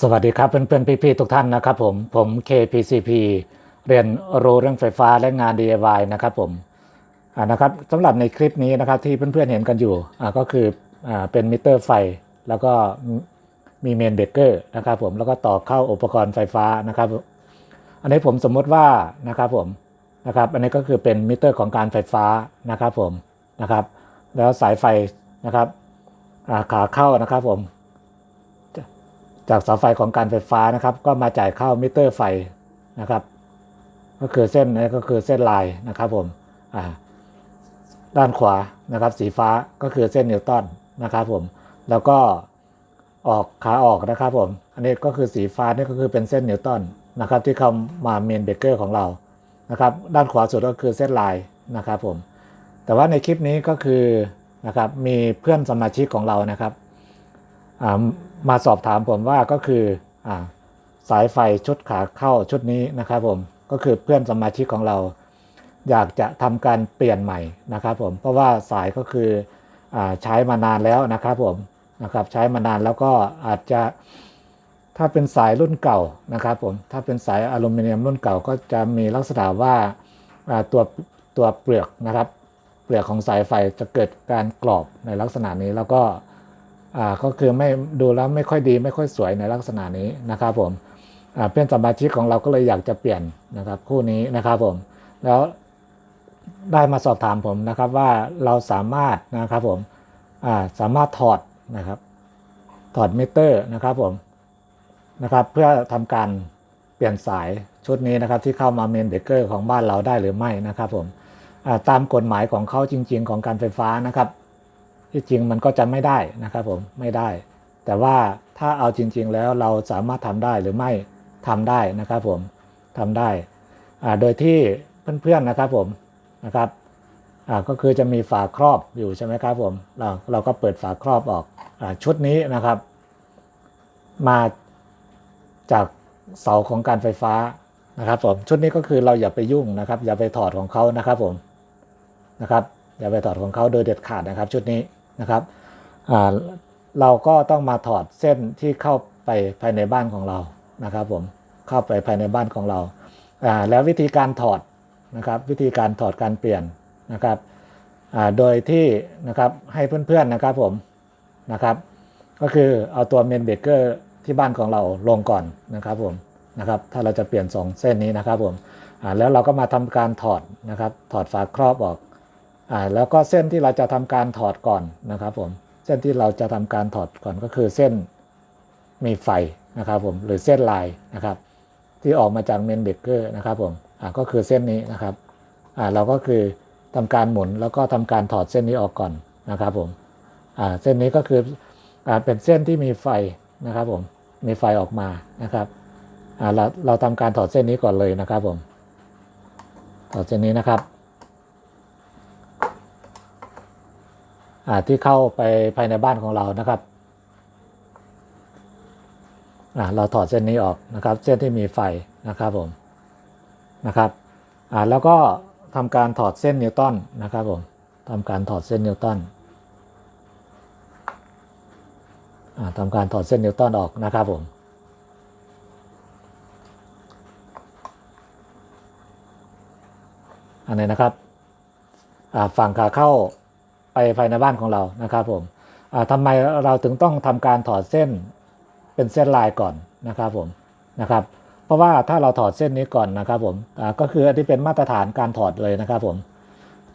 สวัสดีครับเพื่อนๆพี่ๆทุกท่านนะครับผมผม KPCP เรียนรู้เรื่องไฟฟ้าและงาน DIY นะครับผมนะครับสำหรับในคลิปนี้นะครับที่เพื่อนๆเห็นกันอยู่ก็คืออเป็นมิเตอร์ไฟ แล้วก็มีเมนเบรกเกอร์นะครับผมแล้วก็ต่อเข้าอุปกรณ์ไฟฟ้านะครับอันนี้ผมสมมติว่านะครับผมนะครับอันนี้ก็คือเป็นมิเตอร์ของการไฟฟ้านะครับผมนะครับแล้วสายไฟนะครับขาเข้านะครับผม จากเสาไฟของการไฟฟ้านะครับ ก็มาจ่ายเข้ามิเตอร์ไฟนะครับ ก็คือเส้นนี้ก็คือเส้นลายนะครับผมอ่าด้านขวานะครับ สีฟ้าก็คือเส้นนิวตันนะครับผมแล้วก็ออกขาออกนะครับผม อันนี้ก็คือสีฟ้านี่ก็คือเป็นเส้นนิวตันนะครับที่เข้ามาเมนเบเกอร์ของเรานะครับ ด้านขวาสุดก็คือเส้นลายนะครับผม แต่ว่าในคลิปนี้ก็คือนะครับมีเพื่อนสมาชิกของเรานะครับ มาสอบถามผมว่าก็คืออสายไฟชุดขาเข้าชุดนี้นะครับผมก็คือเพื่อนสมาชิกของเรา อยากจะทำการเปลี่ยนใหม่นะครับผมเพราะว่าสายก็คืออใช้มานานแล้วนะครับผมนะครับใช้มานานแล้วก็อาจจะถ้าเป็นสายรุ่นเก่านะครับผมถ้าเป็นสายอลูมิเนียมรุ่นเก่าก็จะมีลักษณะว่าตัวตัวเปลือกนะครับ เปลือกของสายไฟจะเกิดการกรอบในลักษณะนี้แล้วก็ ก็คือไม่ดูแล้วไม่ค่อยดีไม่ค่อยสวยในลักษณะนี้นะครับผมอ่าเพื่อนสมาชิกของเราก็เลยอยากจะเปลี่ยนนะครับคู่นี้นะครับผมแล้วได้มาสอบถามผมนะครับว่าเราสามารถนะครับผมอ่าสามารถถอดนะครับถอดมิเตอร์นะครับผมนะครับเพื่อทำการเปลี่ยนสายชุดนี้นะครับที่เข้ามาเมนเบเกอร์ของบ้านเราได้หรือไม่นะครับผมตามกฎหมายของเขาจริง ๆ ของการไฟฟ้านะครับ ที่จริงมันก็จะไม่ได้นะครับผมไม่ได้ แต่ว่าถ้าเอาจริง ๆ แล้วเราสามารถทำได้หรือไม่ทำได้นะครับผมทำได้ โดยที่เพื่อนๆนะครับผมนะครับก็คือจะมีฝาครอบอยู่ใช่ไหมครับผมเราเราก็เปิดฝาครอบออกอชุดนี้นะครับ มาจากเสาของการไฟฟ้านะครับผมชุดนี้ก็คือเราอย่าไปยุ่งนะครับ อย่าไปถอดของเขานะครับผมนะครับอย่าไปถอดของเขาโดยเด็ดขาดนะครับ ชุดนี้ นะครับเราก็ต้องมาถอดเส้นที่เข้าไปภายในบ้านของเรานะครับผมเข้าไปภายในบ้านของเราแล้ววิธีการถอดนะครับวิธีการถอดการเปลี่ยนนะครับโดยที่นะครับให้เพื่อนๆนะครับผมนะครับ ก็คือเอาตัวเมนเบรกเกอร์ที่บ้านของเราลงก่อนนะครับผมนะครับถ้าเราจะเปลี่ยนสองเส้นนี้นะครับผมแล้วเราก็มาทำการถอดนะครับถอดฝาครอบออก อ่าแล้วก็เส้นที่เราจะทำการถอดก่อนนะครับผมเส้นที่เราจะทำการถอดก่อนก็คือเส้นมีไฟนะครับผมหรือเส้นลายนะครับ ที่ออกมาจากเมนเบกเกอร์นะครับผมอ่าก็คือเส้นนี้นะครับอ่าเราก็คือทำการหมุนแล้วก็ทำการถอดเส้นนี้ออกก่อนนะครับผมอ่าเส้นนี้ก็คืออ่าเป็นเส้นที่มีไฟนะครับผมมีไฟออกมานะครับอ่าเราเราทำการถอดเส้นนี้ก่อนเลยนะครับผมถอดเส้นนี้นะครับ อ่า ที่เข้าไปภายในบ้านของเรานะครับอ่าเราถอดเส้นนี้ออกนะครับ เส้นที่มีไฟนะครับผมนะครับอ่าแล้วก็ทำการถอดเส้นนิวตันนะครับผมทำการถอดเส้นนิวตันอ่าทำการถอดเส้นนิวตันออกนะครับผมอันนี้นะครับอ่าฝั่งขาเข้า ไปภายในบ้านของเรานะครับผมอ่าทำไมเราถึงต้องทำการถอดเส้นเป็นเส้นลายก่อนนะครับผมนะครับ เพราะว่าถ้าเราถอดเส้นนี้ก่อนนะครับผมก็คืออันที่เป็นมาตรฐานการถอดเลยนะครับผม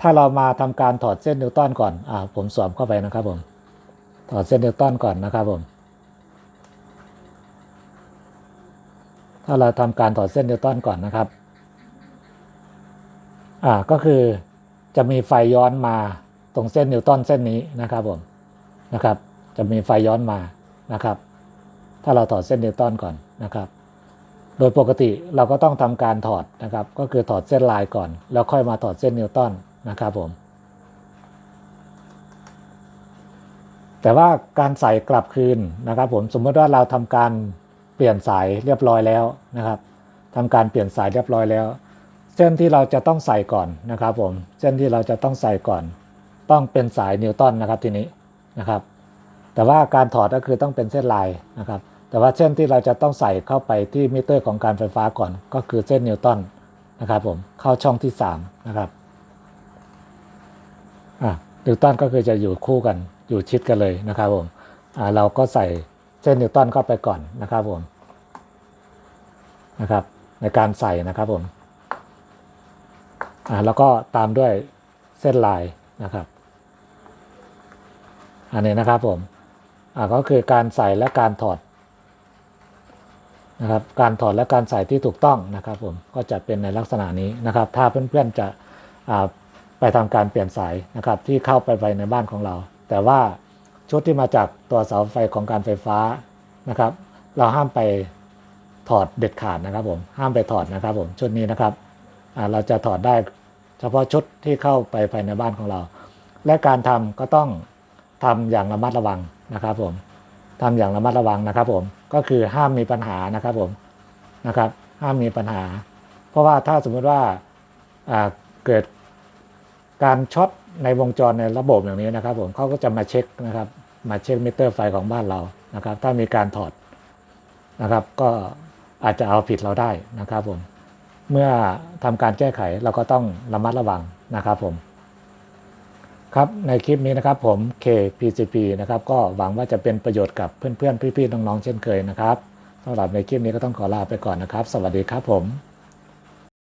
ถ้าเรามาทำการถอดเส้นนิวตันก่อนอผมสวมเข้าไปนะครับผมถอดเส้นนิวตันก่อนนะครับผมถ้าเราทำการถอดเส้นนิวตันก่อนนะครับอ่าก็คือจะมีไฟย้อนมา ตรงเส้นนิวตันเส้นนี้นะครับผมนะครับ จะมีไฟย้อนมานะครับ ถ้าเราถอดเส้นนิวตันก่อนนะครับ โดยปกติเราก็ต้องทำการถอดนะครับ ก็คือถอดเส้นลายก่อน แล้วค่อยมาถอดเส้นนิวตันนะครับผมแต่ว่าการใส่กลับคืนนะครับ ผมสมมติว่าเราทำการเปลี่ยนสายเรียบร้อยแล้วนะครับทำการเปลี่ยนสายเรียบร้อยแล้ว เส้นที่เราจะต้องใส่ก่อนนะครับ ผมเส้นที่เราจะต้องใส่ก่อน ต้องเป็นสายนิวตันนะครับทีนี้นะครับ แต่ว่าการถอดก็คือต้องเป็นเส้นลายนะครับ แต่ว่าเส้นที่เราจะต้องใส่เข้าไปที่มิเตอร์ของการไฟฟ้าก่อน ก็คือเส้นนิวตันนะครับผมเข้าช่องที่ 3 นะครับอะนิวตันก็คือจะอยู่คู่กันอยู่ชิดกันเลยนะครับผมอ่าเราก็ใส่เส้นนิวตันเข้าไปก่อนนะครับผมนะครับ ในการใส่นะครับผมอ่าแล้วก็ตามด้วยเส้นลายนะครับ อันนี้นะครับผมอ่าก็คือการใส่และการถอดนะครับการถอดและการใส่ที่ถูกต้องนะครับผมก็จะเป็นในลักษณะนี้นะครับ ถ้าเพื่อนๆจะอ่าไปทำการเปลี่ยนสายนะครับที่เข้าไปไปในบ้านของเรา แต่ว่าชุดที่มาจากตัวเสาไฟของการไฟฟ้านะครับ เราห้ามไปถอดเด็ดขาดนะครับผมห้ามไปถอดนะครับผมชุดนี้นะครับอ่าเราจะถอดได้เฉพาะชุดที่เข้าไปภายในบ้านของเรา และการทำก็ต้อง ทำอย่างระมัดระวังนะครับผมทำอย่างระมัดระวังนะครับผมก็คือห้ามมีปัญหานะครับผมนะครับ ห้ามมีปัญหา เพราะว่าถ้าสมมุติว่าเกิดการช็อตในวงจรในระบบอย่างนี้นะครับผมเขาก็จะมาเช็คนะครับ มาเช็คมิเตอร์ไฟของบ้านเรานะครับ ถ้ามีการถอดนะครับ ก็อาจจะเอาผิดเราได้นะครับผมเมื่อทำการแก้ไขเราก็ต้องระมัดระวังนะครับผม ครับในคลิปนี้นะครับผม KPCP นะครับก็หวังว่าจะเป็นประโยชน์กับเพื่อนๆ พี่ๆ น้องๆ เช่นเคยนะครับสำหรับในคลิปนี้ก็ต้องขอลาไปก่อนนะครับ สวัสดีครับผม